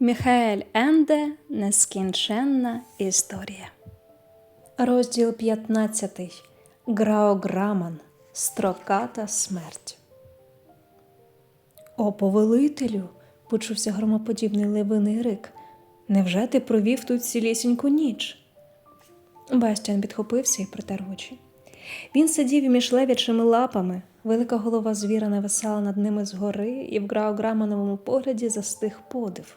Міхаель Енде Нескінченна історія. Розділ 15. Граограман. Строката смерть. О, повелителю. почувся громоподібний левиний рик. Невже ти провів тут цілісіньку ніч? Бастіан підхопився і притер очі. Він сидів між левячими лапами, велика голова звіра нависала над ними згори, і в граограмановому погляді застиг подив.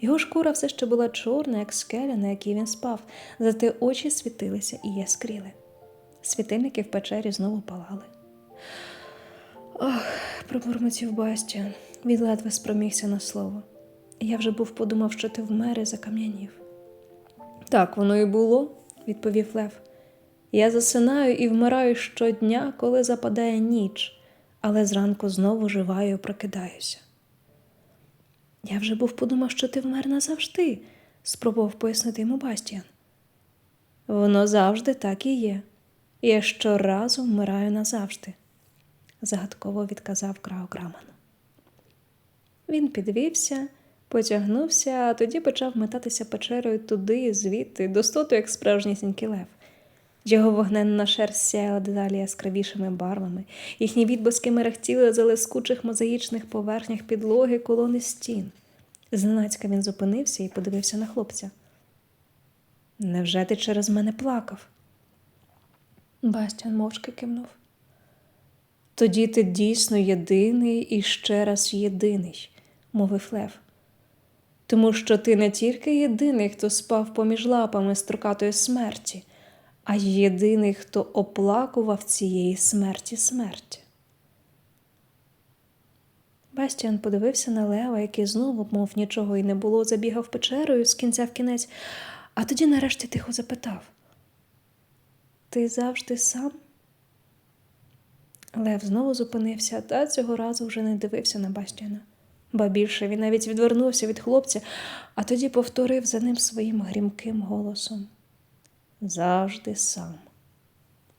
Його шкура все ще була чорна, як скеля, на якій він спав, зате очі світилися і яскріли. Світильники в печері знову палали. Ох, пробурмотів Бастіан. Він ледве спромігся на слово. Я вже був подумав, що ти вмер і закам'янів. Так воно і було, відповів Лев. Я засинаю і вмираю щодня, коли западає ніч, але зранку знову живаю і прокидаюся. Я вже був подумав, що ти вмер назавжди, спробував пояснити йому Бастіан. Воно завжди так і є. Я щоразу вмираю назавжди, загадково відказав Краограман. Він підвівся, потягнувся, а тоді почав метатися печерою туди звідти, до стоту, як справжнісінький лев. Його вогненна шерсть сяяла дедалі яскравішими барвами, їхні відблиски мерехтіли за лискучих мозаїчних поверхнях підлоги колони стін. Зненацька він зупинився і подивився на хлопця. Невже ти через мене плакав? Бастян мовчки кивнув. Тоді ти дійсно єдиний і ще раз єдиний, мовив Лев. Тому що ти не тільки єдиний, хто спав поміж лапами строкатої смерті, а єдиний, хто оплакував цієї смерті смерті. Бастіан подивився на Лева, який знову, мов нічого й не було, забігав печерою з кінця в кінець, а тоді нарешті тихо запитав: Ти завжди сам? Лев знову зупинився, та цього разу вже не дивився на Бастіана. Ба більше він навіть відвернувся від хлопця, а тоді повторив за ним своїм грімким голосом. Завжди сам,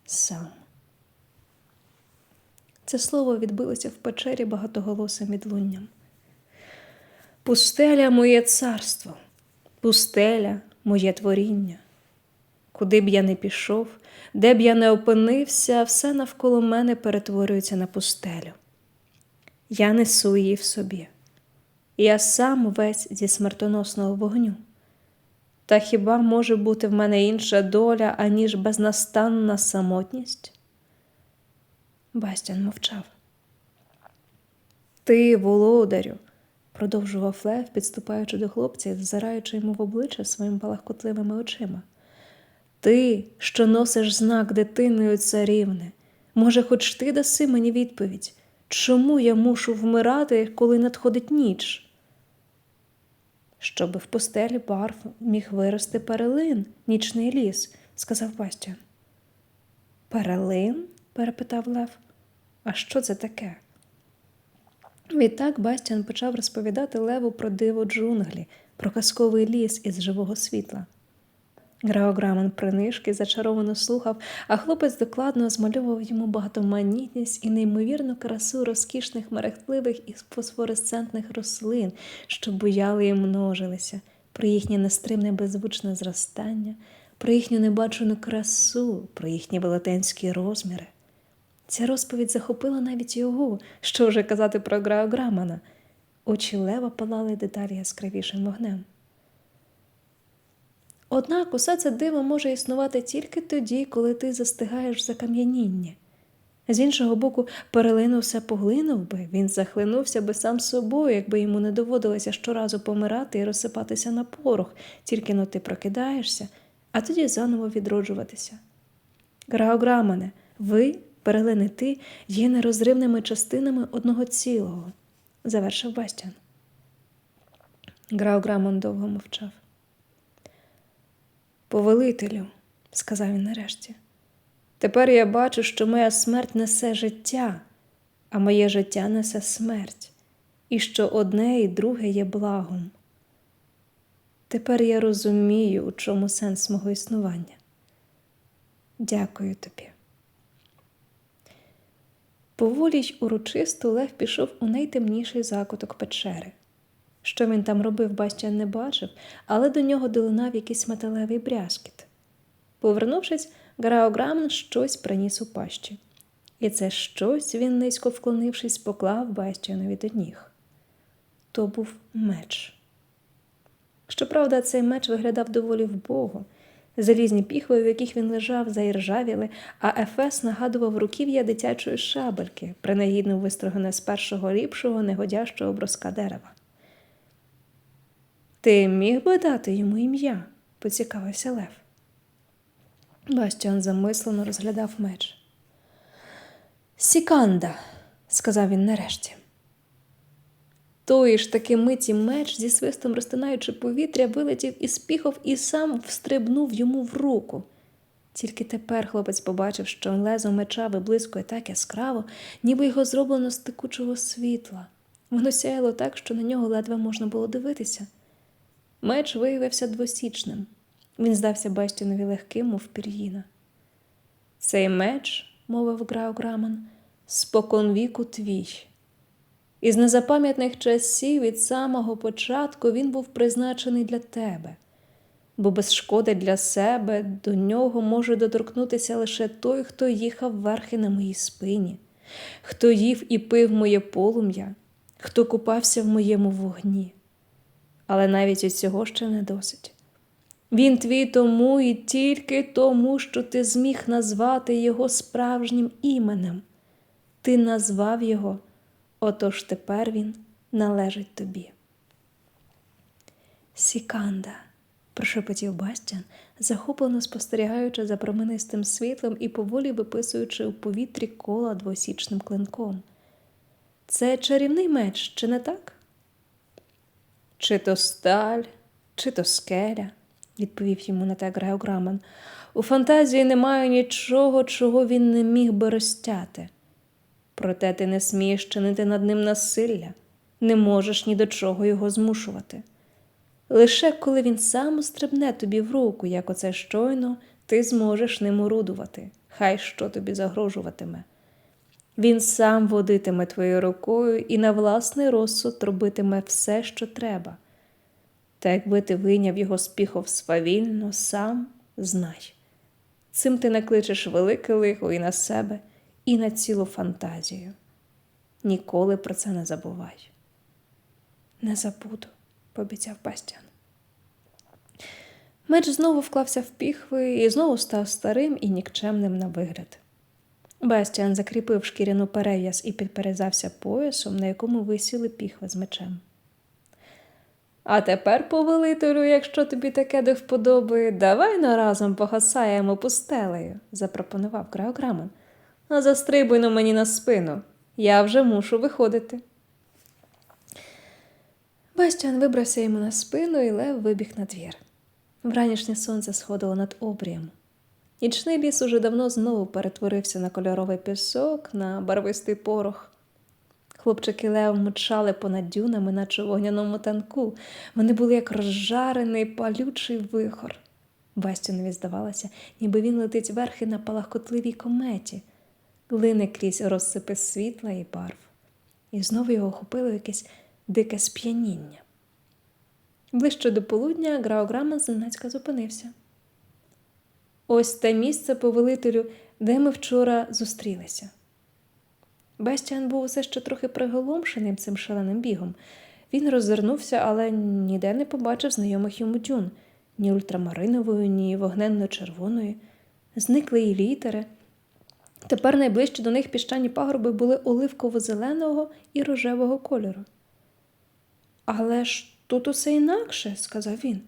сам. Це слово відбилося в печері багатоголосим відлунням. Пустеля моє царство, пустеля моє творіння. Куди б я не пішов, де б я не опинився, все навколо мене перетворюється на пустелю. Я несу її в собі. Я сам весь зі смертоносного вогню. Та хіба може бути в мене інша доля, аніж безнастанна самотність? Бастян мовчав. Ти, володарю, продовжував Лев, підступаючи до хлопця і взираючи йому в обличчя своїми балахкотливими очима. Ти, що носиш знак дитиною царівни, може, хоч ти даси мені відповідь, чому я мушу вмирати, коли надходить ніч? Щоби в постелі барв міг вирости перелин, нічний ліс, сказав Бастіан. Перелин? перепитав Лев. А що це таке? Відтак Бастіан почав розповідати Леву про диво джунглі, про казковий ліс із живого світла. Граограмен принишки зачаровано слухав, а хлопець докладно змальовував йому багатоманітність і неймовірну красу розкішних мерехтливих і фосфоресцентних рослин, що буяли і множилися, про їхнє нестримне беззвучне зростання, про їхню небачену красу, про їхні велетенські розміри. Ця розповідь захопила навіть його, що вже казати про Граограмана. Очі лева палали деталі яскравішим вогнем. Однак усе це диво може існувати тільки тоді, коли ти застигаєш за кам'яніння. З іншого боку, перелину все поглинув би, він захлинувся би сам собою, якби йому не доводилося щоразу помирати і розсипатися на порох, тільки но ти прокидаєшся, а тоді заново відроджуватися. Граограмане, ви, перелини ти, є нерозривними частинами одного цілого, завершив Бастян. Граограмон довго мовчав. Повелителю, сказав він нарешті, тепер я бачу, що моя смерть несе життя, а моє життя несе смерть, і що одне і друге є благом. Тепер я розумію, у чому сенс мого існування. Дякую тобі. Поволі й урочисто Лев пішов у найтемніший закуток печери. Що він там робив, Бастіан не бачив, але до нього долинав якийсь металевий брязкіт. Повернувшись, Граограмен щось приніс у пащі. І це щось він, низько вклонившись, поклав Бастіанові до ніг. То був меч. Щоправда, цей меч виглядав доволі вбого. Залізні піхви, в яких він лежав, заіржавіли, а Ефес нагадував руків'я дитячої шабельки, принагідно вистрогане з першого ліпшого, негодящого броска дерева. Ти міг би дати йому ім'я? поцікавився Лев. Бастіан замислено розглядав меч. Сіканда, сказав він нарешті. Тої ж таки миті меч, зі свистом розтинаючи повітря, вилетів із піхов і сам встрибнув йому в руку. Тільки тепер хлопець побачив, що лезо меча виблискує так яскраво, ніби його зроблено з текучого світла. Воно сяяло так, що на нього ледве можна було дивитися. Меч виявився двосічним. Він здався Бестінові легким, мов пір'їна. Цей меч, мовив Грауграман, споконвіку твій. Із незапам'ятних часів від самого початку він був призначений для тебе, бо без шкоди для себе до нього може доторкнутися лише той, хто їхав верхи на моїй спині, хто їв і пив моє полум'я, хто купався в моєму вогні. Але навіть і цього ще не досить. Він твій тому і тільки тому, що ти зміг назвати його справжнім іменем. Ти назвав його. Отож тепер він належить тобі. Сіканда, прошепотів Бастян, захоплено спостерігаючи за променистим світлом і поволі виписуючи у повітрі кола двосічним клинком. Це чарівний меч, чи не так? Чи то сталь, чи то скеля, відповів йому на те Греограман. У фантазії немає нічого, чого він не міг би розтяти. Проте ти не смієш чинити над ним насилля, не можеш ні до чого його змушувати. Лише коли він сам стрибне тобі в руку, як оце щойно, ти зможеш ним орудувати, хай що тобі загрожуватиме. Він сам водитиме твоєю рукою і на власний розсуд робитиме все, що треба. Та якби ти вийняв його з піхов свавільно, сам знай. Цим ти накличеш велике лихо і на себе і на цілу фантазію. Ніколи про це не забувай. Не забуду, пообіцяв Бастян. Меч знову вклався в піхви і знову став старим і нікчемним на вигляд. Бастіан закріпив шкіряну перев'яз і підперезався поясом, на якому висіли піхви з мечем. А тепер, повелителю, якщо тобі таке до вподоби, давай на разом погасаємо пустелею, запропонував Греограмен. А застрибуй на мені на спину. Я вже мушу виходити. Бастіан вибрався йому на спину і Лев вибіг на двір. Вранішнє сонце сходило над обрієм. Нічний ліс уже давно знову перетворився на кольоровий пісок, на барвистий порох. Хлопчики Лев мчали понад дюнами, наче у вогняному танку. Вони були як розжарений палючий вихор. Бастінові здавалося, ніби він летить верхи на палахкотливій кометі глине крізь розсипи світла і барв, і знову його охопило якесь дике сп'яніння. Ближче до полудня Граограма зненацька зупинився. Ось те місце повелителю, де ми вчора зустрілися. Бестіан був усе ще трохи приголомшеним цим шаленим бігом. Він роззирнувся, але ніде не побачив знайомих йому дюн ні ультрамаринової, ні вогненно-червоної, зникли і літери. Тепер найближчі до них піщані пагорби були оливково-зеленого і рожевого кольору. Але ж тут усе інакше, сказав він.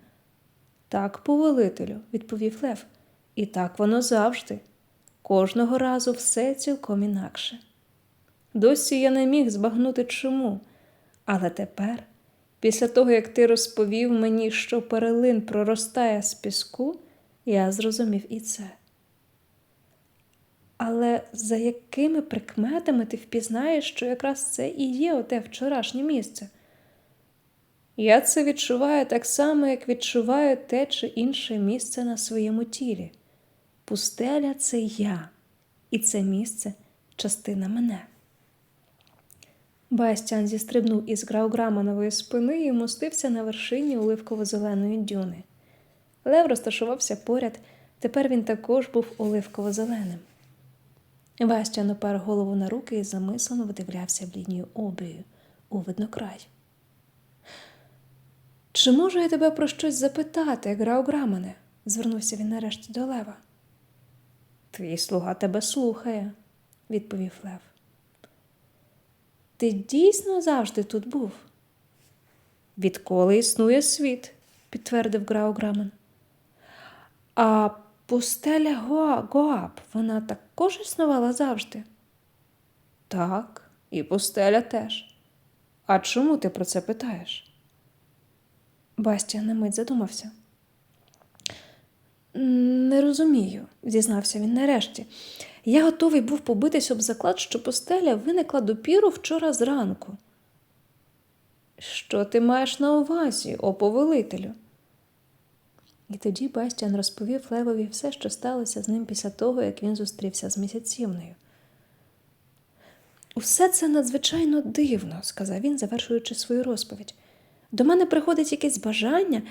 Так, повелителю, відповів Лев, і так воно завжди. Кожного разу все цілком інакше. Досі я не міг збагнути чому, але тепер, після того, як ти розповів мені, що перелин проростає з піску, я зрозумів і це. Але за якими прикметами ти впізнаєш, що якраз це і є оте вчорашнє місце? Я це відчуваю так само, як відчуваю те чи інше місце на своєму тілі. Пустеля це я, і це місце частина мене. Бастіан зістрибнув із Грауграманової спини і мостився на вершині оливково-зеленої дюни. Лев розташувався поряд, тепер він також був оливково-зеленим. Бастіан опер голову на руки і замислено видивлявся в лінію обрію у виднокрай. Чи можу я тебе про щось запитати, Грауграмане? звернувся він нарешті до Лева. Твій слуга тебе слухає, відповів Лев. Ти дійсно завжди тут був? Відколи існує світ, підтвердив Грауграмен. А пустеля Гоа Гоаб, вона також існувала завжди? Так, і пустеля теж. А чому ти про це питаєш? Бастіан на мить задумався. Не розумію, зізнався він нарешті. Я готовий був побитись об заклад, що постеля виникла допіру вчора зранку. Що ти маєш на увазі, о повелителю? І тоді Бастіан розповів Левові все, що сталося з ним після того, як він зустрівся з місяцівною. Усе це надзвичайно дивно, сказав він, завершуючи свою розповідь. До мене приходить якесь бажання,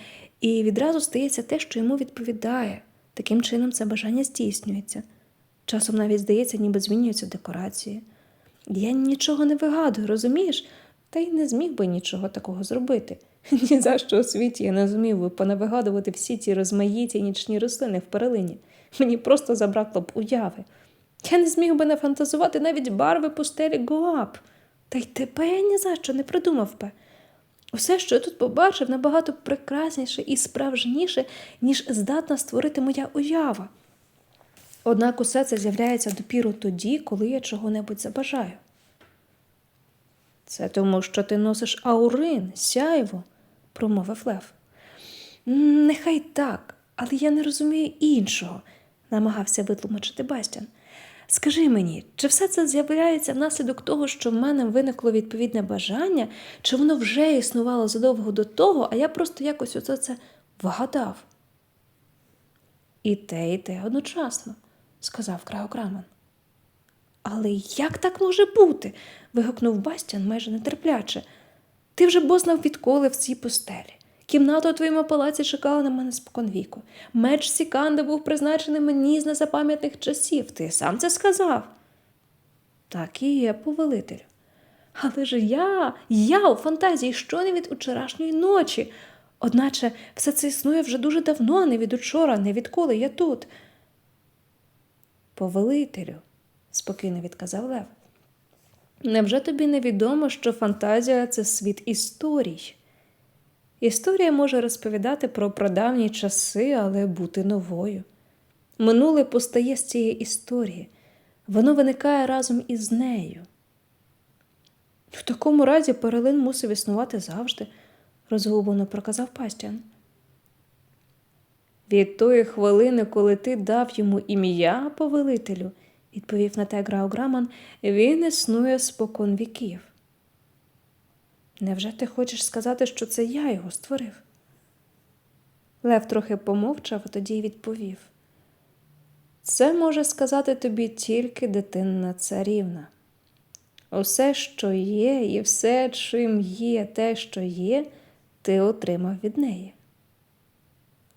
і відразу стається те, що йому відповідає. Таким чином, це бажання здійснюється. Часом навіть здається, ніби змінюються декорації. Я нічого не вигадую, розумієш? Та й не зміг би нічого такого зробити. Ні за що у світі я не зумів би понавигадувати всі ці розмаїті нічні рослини в перелині. Мені просто забракло б уяви. Я не зміг би нафантазувати навіть барви пустелі Гоап. Та й тебе я ні за що не придумав би. Усе, що я тут побачив, набагато прекрасніше і справжніше, ніж здатна створити моя уява. Однак усе це з'являється допіру тоді, коли я чого-небудь забажаю. Це тому, що ти носиш аурин, сяйво, промовив Лев. Нехай так, але я не розумію іншого, намагався витлумачити Бастян. Скажи мені, чи все це з'являється внаслідок того, що в мене виникло відповідне бажання, чи воно вже існувало задовго до того, а я просто якось оце це вгадав? І те, і те одночасно, сказав Краокрамен. Але як так може бути? вигукнув Бастян майже нетерпляче. Ти вже бознав відколи в цій постелі. Кімната у твоєму палаці чекала на мене споконвіку. Меч Сіканда був призначений мені з незапам'ятних часів. Ти сам це сказав. Так і є, повелителю. Але ж я, я у фантазії що не від учорашньої ночі. Одначе все це існує вже дуже давно, не від учора, не відколи я тут. Повелителю, спокійно відказав Лев. Невже тобі не відомо, що фантазія це світ історій? Історія може розповідати про прадавні часи, але бути новою. Минуле постає з цієї історії, воно виникає разом із нею. В такому разі перелин мусив існувати завжди, розгублено проказав Пастян. Від тої хвилини, коли ти дав йому ім'я повелителю, відповів на те Грауграман, він існує спокон віків. Невже ти хочеш сказати, що це я його створив? Лев трохи помовчав, а тоді й відповів. Це може сказати тобі тільки дитинна царівна. Усе, що є, і все, чим є те, що є, ти отримав від неї.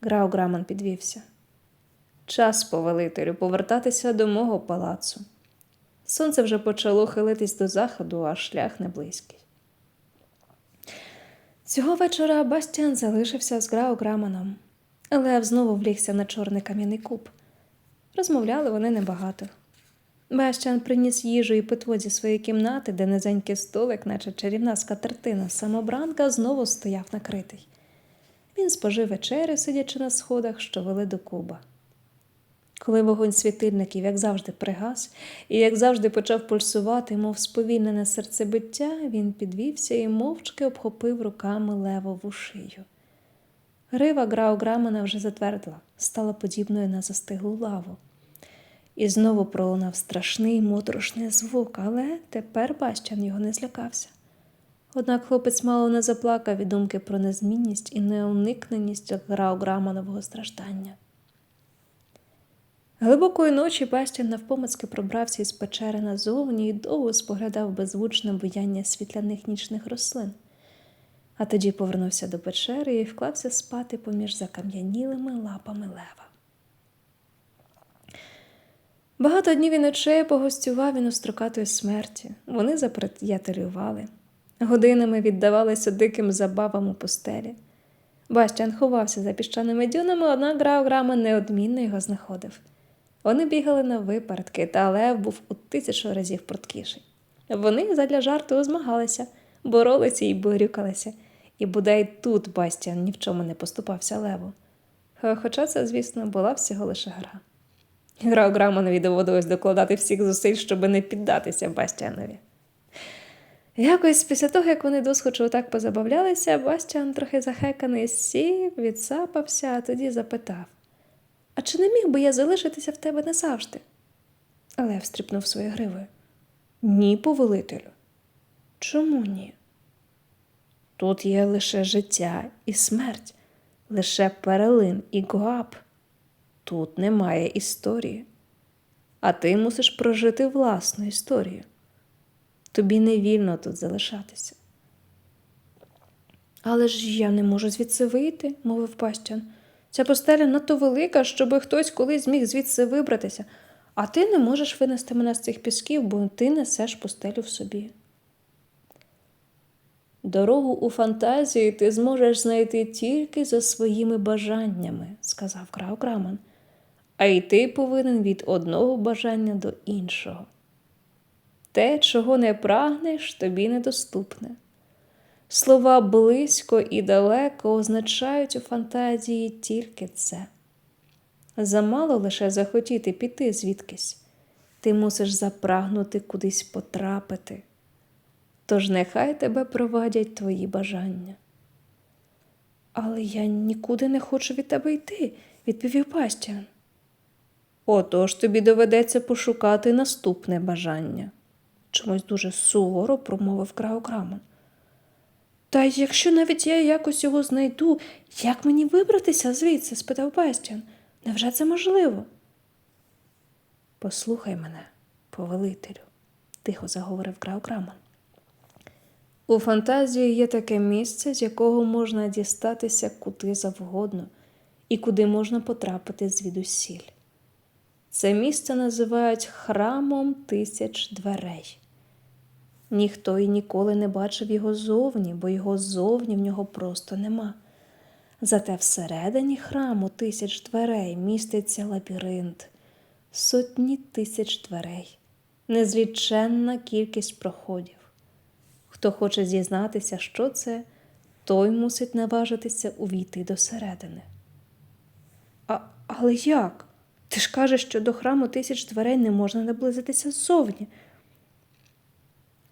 Грауграман підвівся. Час, повелителю, повертатися до мого палацу. Сонце вже почало хилитись до заходу, а шлях не близький. Цього вечора Бастіан залишився з Грауграманом. Лев знову влігся на чорний кам'яний куб. Розмовляли вони небагато. Бастіан приніс їжу і питво зі своєї кімнати, де низенький столик, наче чарівна скатертина, самобранка, знову стояв накритий. Він спожив вечерю, сидячи на сходах, що вели до куба. Коли вогонь світильників, як завжди, пригас, і як завжди почав пульсувати, мов сповільнене серцебиття, він підвівся і мовчки обхопив руками левову шию. Грива Грауграмена вже затвердила, стала подібною на застиглу лаву. І знову пролунав страшний моторошний звук, але тепер Бащан його не злякався. Однак хлопець мало не заплакав від думки про незмінність і неуникненість Грауграманового страждання. Глибокої ночі Бастіан навпомацьки пробрався із печери назовні і довго споглядав беззвучне буяння світляних нічних рослин. А тоді повернувся до печери і вклався спати поміж закам'янілими лапами лева. Багато днів і ночей погостював він у строкатої смерті. Вони заприятелювали. Годинами віддавалися диким забавам у постелі. Бастіан ховався за піщаними дюнами, однак Грауграма неодмінно його знаходив. Вони бігали на випередки, та Лев був у тисячу разів пруткіший. Вони задля жарту змагалися, боролися і борюкалися, і бодай тут Бастіан ні в чому не поступався Леву. Хоча це, звісно, була всього лише гра. Грау Грамонові доводилось докладати всіх зусиль, щоб не піддатися Бастіанові. Якось після того, як вони досхочу так позабавлялися, Бастіан, трохи захеканий, сів, відсапався, а тоді запитав А чи не міг би я залишитися в тебе назавжди? Лев стріпнув своєю гривою. Ні, повелителю. Чому ні? Тут є лише життя і смерть, лише перелин і гуап. Тут немає історії, а ти мусиш прожити власну історію. Тобі не вільно тут залишатися. Але ж я не можу звідси вийти, мовив Пастян. Ця постеля надто велика, щоби хтось колись зміг звідси вибратися, а ти не можеш винести мене з цих пісків, бо ти несеш постелю в собі. Дорогу у фантазії ти зможеш знайти тільки за своїми бажаннями, сказав Крау Краман. А й ти повинен від одного бажання до іншого. Те, чого не прагнеш, тобі недоступне. Слова близько і далеко означають у фантазії тільки це. Замало лише захотіти піти звідкись, ти мусиш запрагнути кудись потрапити. Тож нехай тебе провадять твої бажання. Але я нікуди не хочу від тебе йти, відповів Пастіан. Отож тобі доведеться пошукати наступне бажання, чомусь дуже суворо промовив Крау Краман. Та якщо навіть я якось його знайду, як мені вибратися звідси? спитав Бастіан. Невже це можливо? Послухай мене, повелителю, тихо заговорив Крау Краман. У фантазії є таке місце, з якого можна дістатися куди завгодно і куди можна потрапити звідусіль. Це місце називають храмом тисяч дверей. Ніхто і ніколи не бачив його зовні, бо його зовні в нього просто нема. Зате всередині храму тисяч дверей міститься лабіринт, сотні тисяч дверей, незліченна кількість проходів. Хто хоче зізнатися, що це, той мусить наважитися увійти до середини. А, Але як? Ти ж кажеш, що до храму тисяч дверей не можна наблизитися ззовні.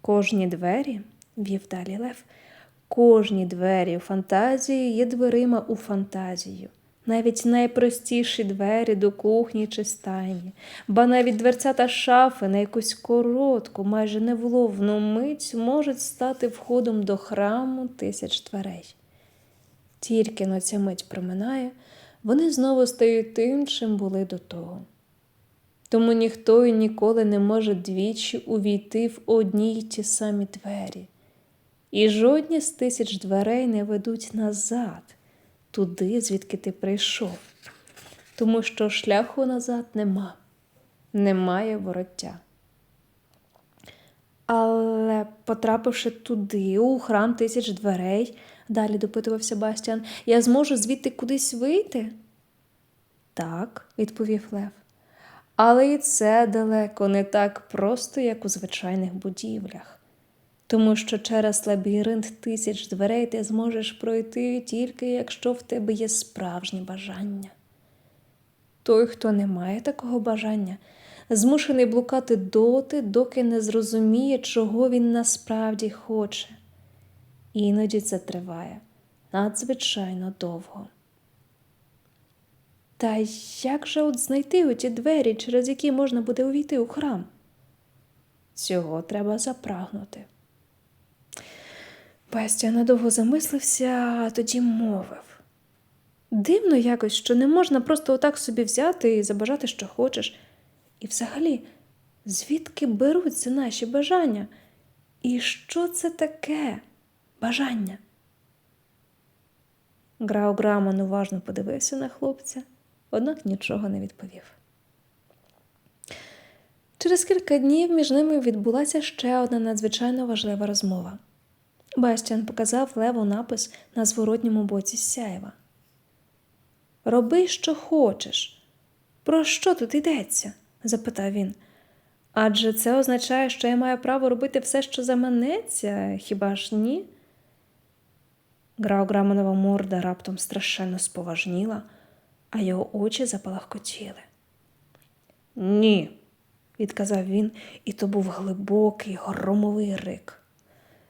Кожні двері, вів далі Лев, кожні двері у фантазії є дверима у фантазію. Навіть найпростіші двері до кухні чи стайні, ба навіть дверцята шафи на якусь коротку, майже невловну мить можуть стати входом до храму тисяч дверей. Тільки на ця мить проминає, вони знову стають тим, чим були до того. Тому ніхто і ніколи не може двічі увійти в одні й ті самі двері, і жодні з тисяч дверей не ведуть назад, туди, звідки ти прийшов, тому що шляху назад нема, немає вороття. Але, потрапивши туди, у храм тисяч дверей, далі допитувався Бастіан, я зможу звідти кудись вийти? Так, відповів Лев. Але і це далеко не так просто, як у звичайних будівлях, тому що через лабіринт тисяч дверей ти зможеш пройти тільки якщо в тебе є справжнє бажання. Той, хто не має такого бажання, змушений блукати доти, доки не зрозуміє, чого він насправді хоче. Іноді це триває надзвичайно довго. Та як же от знайти оті двері, через які можна буде увійти у храм? Цього треба запрагнути. Бастя надовго замислився, а тоді мовив. Дивно якось, що не можна просто отак собі взяти і забажати, що хочеш. І взагалі, звідки беруться наші бажання? І що це таке бажання? Грау Граман уважно подивився на хлопця, однак нічого не відповів. Через кілька днів між ними відбулася ще одна надзвичайно важлива розмова. Бастіан показав Леву напис на зворотньому боці сяєва. Роби, що хочеш. Про що тут йдеться? запитав він. Адже це означає, що я маю право робити все, що заманеться, хіба ж ні? Грау Граманова морда раптом страшенно споважніла, а його очі запалахкотіли. Ні, відказав він, і то був глибокий громовий рик.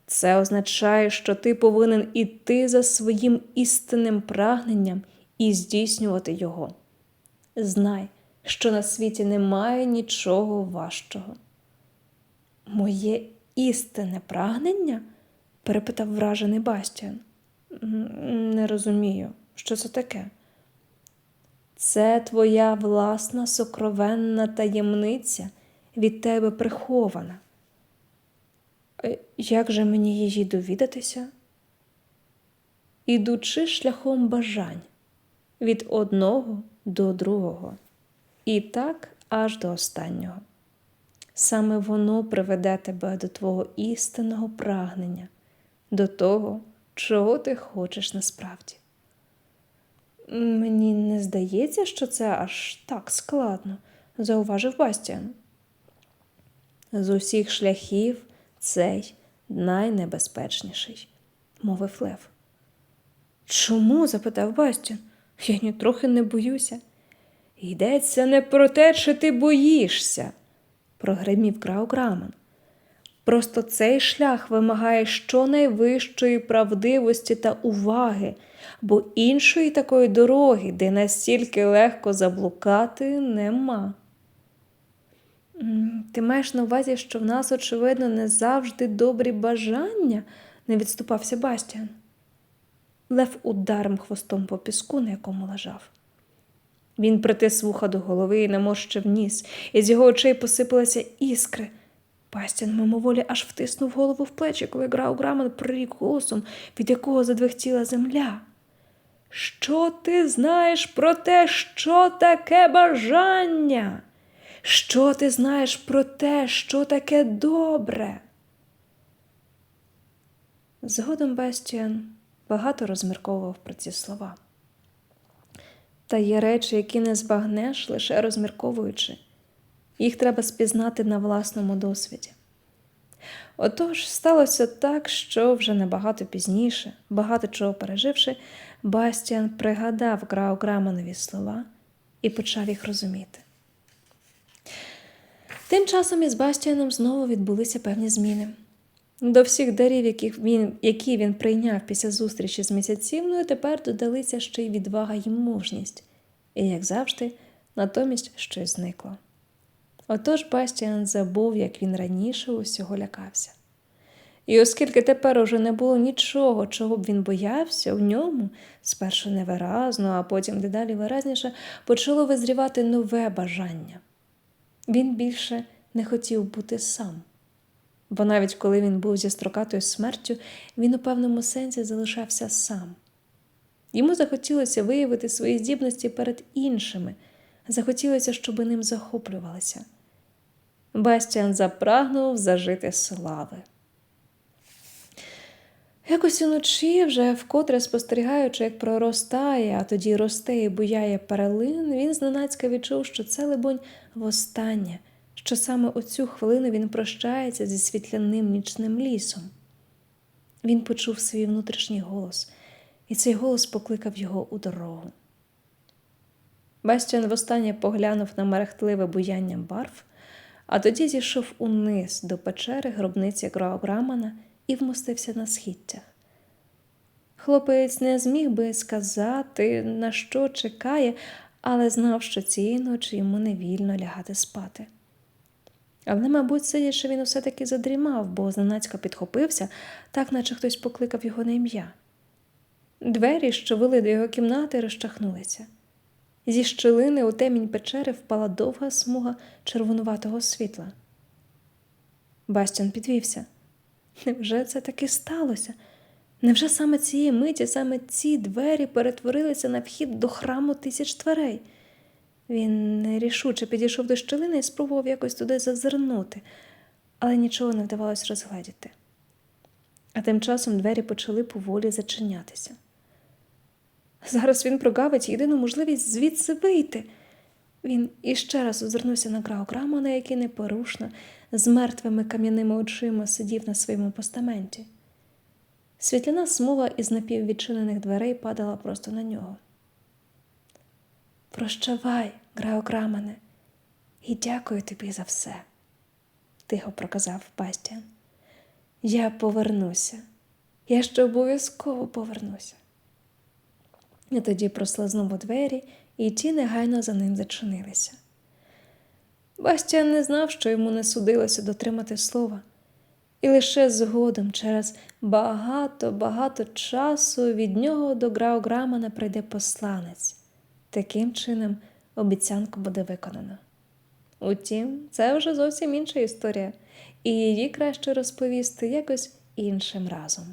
Це означає, що ти повинен іти за своїм істинним прагненням і здійснювати його. Знай, що на світі немає нічого важчого. Моє істинне прагнення? перепитав вражений Бастіан. Не розумію, що це таке. Це твоя власна сокровенна таємниця від тебе прихована. Е, Як же мені її довідатися? Ідучи шляхом бажань від одного до другого, і так аж до останнього. Саме воно приведе тебе до твого істинного прагнення, до того, чого ти хочеш насправді. Мені не здається, що це аж так складно, зауважив Бастіан. З усіх шляхів цей найнебезпечніший, мовив Лев. Чому? запитав Бастіан. Я нітрохи не боюся. Йдеться не про те, чи ти боїшся, прогримів Крау Граман. Просто цей шлях вимагає щонайвищої правдивості та уваги, бо іншої такої дороги, де настільки легко заблукати, нема. Ти маєш на увазі, що в нас, очевидно, не завжди добрі бажання, не відступався Бастіан. Лев ударом хвостом по піску, на якому лежав. Він притис вуха до голови і наморщив ніс, і з його очей посипалися іскри. Бастіан мимоволі аж втиснув голову в плечі, коли грав граман прорік голосом, від якого задвихтіла земля. Що ти знаєш про те, що таке бажання? Що ти знаєш про те, що таке добре? Згодом Бастіан багато розмірковував про ці слова. Та є речі, які не збагнеш, лише розмірковуючи. Їх треба спізнати на власному досвіді. Отож, сталося так, що вже набагато пізніше, багато чого переживши, Бастіан пригадав Грау Граманові слова і почав їх розуміти. Тим часом із Бастіаном знову відбулися певні зміни. До всіх дарів, яких він, які він прийняв після зустрічі з місяцівною, тепер додалися ще й відвага й мужність, і, як завжди, натомість щось зникло. Отож Бастіан забув, як він раніше усього лякався. І оскільки тепер уже не було нічого, чого б він боявся, в ньому, спершу невиразно, а потім дедалі виразніше, почало визрівати нове бажання. Він більше не хотів бути сам. Бо навіть коли він був зі строкатою смертю, він у певному сенсі залишався сам. Йому захотілося виявити свої здібності перед іншими, захотілося, щоб ним захоплювалися. Бастіан запрагнув зажити слави. Якось уночі, вже вкотре спостерігаючи, як проростає, а тоді росте і буяє перелин, він зненацька відчув, що це, либонь, востаннє, що саме у цю хвилину він прощається зі світляним нічним лісом. Він почув свій внутрішній голос, і цей голос покликав його у дорогу. Бастіан востаннє поглянув на мерехтливе буяння барв, а тоді зійшов униз до печери гробниці Гроаграмана і вмостився на східцях. Хлопець не зміг би сказати, на що чекає, але знав, що цієї ночі йому не вільно лягати спати. Але, мабуть, сидячи, він усе таки задрімав, бо зненацька підхопився, так наче хтось покликав його на ім'я. Двері, що вели до його кімнати, розчахнулися. Зі щілини у темінь печери впала довга смуга червонуватого світла. Бастіан підвівся. Невже це таки сталося? Невже саме цієї миті, саме ці двері перетворилися на вхід до храму тисяч тверей? Він нерішуче підійшов до щілини і спробував якось туди зазирнути, але нічого не вдавалось розгледіти. А тим часом двері почали поволі зачинятися. Зараз він прогавить єдину можливість звідси вийти. Він іще раз озирнувся на Граограмана, який непорушно, з мертвими кам'яними очима сидів на своєму постаменті. Світляна смуга із напіввідчинених дверей падала просто на нього. Прощавай, Грау Грамане, і дякую тобі за все, тихо проказав Бастіан. Я повернуся. Я ще обов'язково повернуся. І тоді прослизнув у двері, і ті негайно за ним зачинилися. Бастіан не знав, що йому не судилося дотримати слова, і лише згодом, через багато-багато часу, від нього до Грау Грамана прийде посланець. Таким чином, обіцянка буде виконана. Утім, це вже зовсім інша історія, і її краще розповісти якось іншим разом.